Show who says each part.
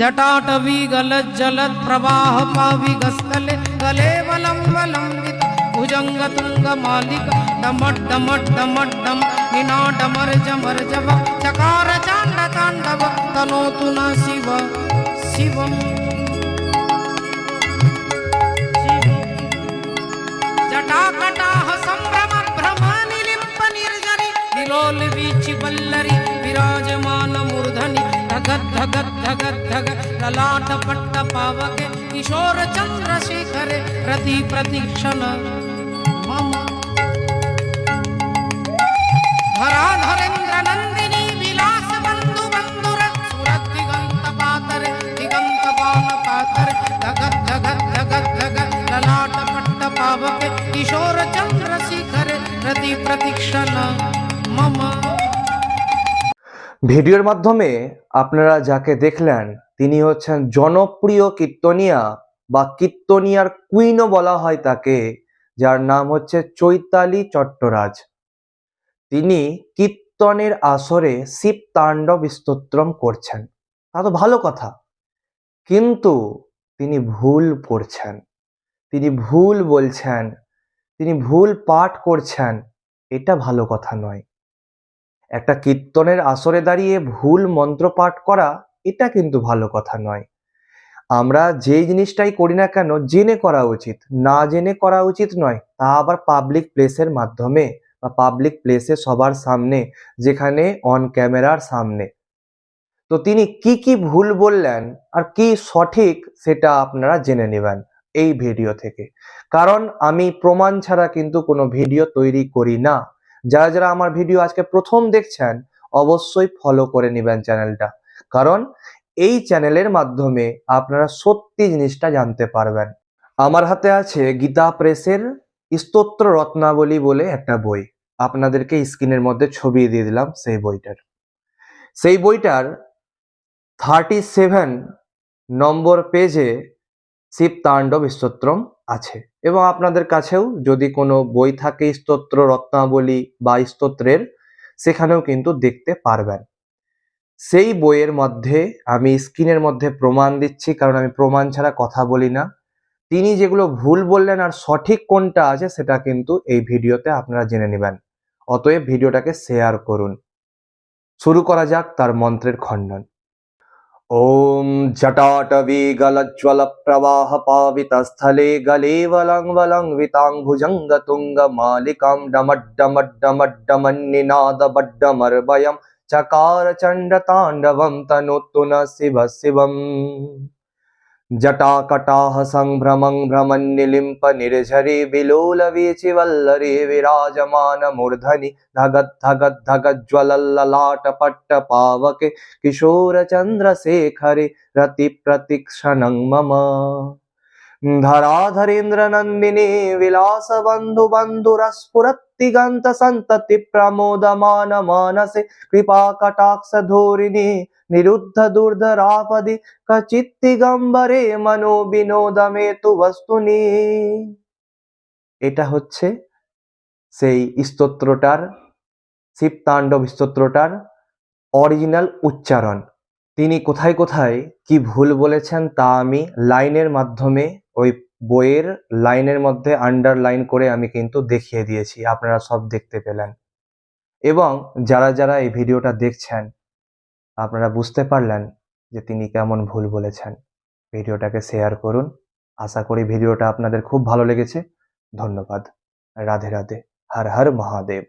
Speaker 1: जटाटवी गलत जलद प्रवाह पावी गस्तले गले वलम वलम भुजंग तुंग मालिक डमट डमट डमट डम निना डमर जमर जब चकार चांड तांडव तनो तुना शिव शिवम जटाकटाह संभ्रम भ्रम विराजमान मूर्धनी धगत् धगत् धगत् धग ललाट पट्ट पावके किशोर चन्द्रशेखरे प्रति प्रतीक्षण। धराधरेन्द्र नन्दिनी विलास बन्धु बन्धुर सुरत् दिगन्त पातरे दिगन्त पान पातरे। धगत् धगत् धगत् धगत्, ललाट पट्ट पावके किशोर चन्द्रशेखरे प्रति प्रतीक्षण। मम।
Speaker 2: ভিডিওর মাধ্যমে আপনারা যাকে দেখলেন, তিনি হচ্ছেন জনপ্রিয় কীর্তনিয়া বা কীর্তনিয়ার কুইনও বলা হয় তাকে, যার নাম হচ্ছে চৈতালি চট্টরাজ। তিনি কীর্তনের আসরে শিব তাণ্ডব স্তোত্রম করছেন। তা তো ভালো কথা। কিন্তু তিনি ভুল করছেন। তিনি ভুল বলছেন। তিনি ভুল পাঠ করছেন। এটা ভালো কথা নয়। একটা কীর্তনের আসরে দাঁড়িয়ে ভুল মন্ত্র পাঠ করা, এটা কিন্তু ভালো কথা নয়। আমরা যেই জিনিসটাই করি না কেন, জেনে করা উচিত। না জেনে করা উচিত নয়, তা আবার পাবলিক প্লেসের মাধ্যমে বা পাবলিক প্লেসে সবার সামনে, যেখানে অন ক্যামেরার সামনে। তো তিনি কি কি ভুল বললেন আর কি সঠিক, সেটা আপনারা জেনে নেবেন এই ভিডিও থেকে। কারণ আমি প্রমাণ ছাড়া কিন্তু কোনো ভিডিও তৈরি করি না। যারা যারা আমার ভিডিও আজকে প্রথম দেখছেন, অবশ্যই ফলো করে নেবেন চ্যানেলটা কারণ এই চ্যানেলের মাধ্যমে আপনারা সত্যি জিনিসটা জানতে পারবেন। আমার হাতে আছে গীতা প্রেসের স্তোত্র রত্নাবলী বলে একটা বই। আপনাদেরকে স্ক্রিনের মধ্যে ছবি দিয়ে দিলাম সেই বইটার। সেই বইটার থার্টি সেভেন নম্বর পেজে শিব তাণ্ডব স্তোত্রম আছে। এবং আপনাদের কাছেও যদি কোনো বই থাকে স্তোত্র, রত্নাবলী বা স্তোত্রের, সেখানেও কিন্তু দেখতে পারবেন। সেই বইয়ের মধ্যে আমি স্ক্রিনের মধ্যে প্রমাণ দিচ্ছি, কারণ আমি প্রমাণ ছাড়া কথা বলি না। তিনি যেগুলো ভুল বললেন আর সঠিক কোনটা আছে সেটা কিন্তু এই ভিডিওতে আপনারা জেনে নেবেন। অতএব ভিডিওটাকে শেয়ার করুন। শুরু করা যাক তার মন্ত্রের খণ্ডন। ॐ जटाटवी गलज्ज्वलप्रवाह पावितस्थले गले वलं वलं विताङ्भुजङ्गतुङ्गमालिकां डमड्डमड्डमड्डमन्निनादबड्डमर्वयं ಜಟಾಕಟಾಹ ಸಂಭ್ರಮಂ ಭ್ರಮನ್ನಿಲಿಂಪ ನಿರ್ಝರಿ ವಿಲೋಲ ವೀಚಿ ವಲ್ಲರಿ ವಿರಾಜಮಾನ ಮೂರ್ಧನಿ ಧಗದ್ ಧಗದ್ ಧಗಜ್ವಲಲ್ಲಲಾಟ ಪಟ್ಟ ಪಾವಕೆ ಕಿಶೋರ ಚಂದ್ರ ಶೇಖರಿ ರತಿ ಪ್ರತಿಕ್ಷಣಂ ಮಮ. प्रमोदमान मानसे कृपाकटाक्षधोरिणी निरुद्ध दुर्धरापदि কচিত্তিগম্বরে মনো বিনোদমেতু বস্তুনি এটা হচ্ছে সেই স্তোত্রটার শিব তাণ্ডব স্তোত্রটার অরিজিনাল উচ্চারণ তিনি কোথায় কোথায় কি ভুল বলেছেন তা আমি লাইনের মাধ্যমে ওই বইয়ের লাইনের মধ্যে আন্ডারলাইন করে আমি কিন্তু দেখিয়ে দিয়েছি, আপনারা সব দেখতে পেলেন। এবং যারা যারা এই ভিডিওটা দেখছেন, আপনারা বুঝতে পারলেন যে তিনি কেমন ভুল বলেছেন। ভিডিওটাকে শেয়ার করুন। আশা করি ভিডিওটা আপনাদের খুব ভালো লেগেছে। ধন্যবাদ। রাধে রাধে। হর হর মহাদেব।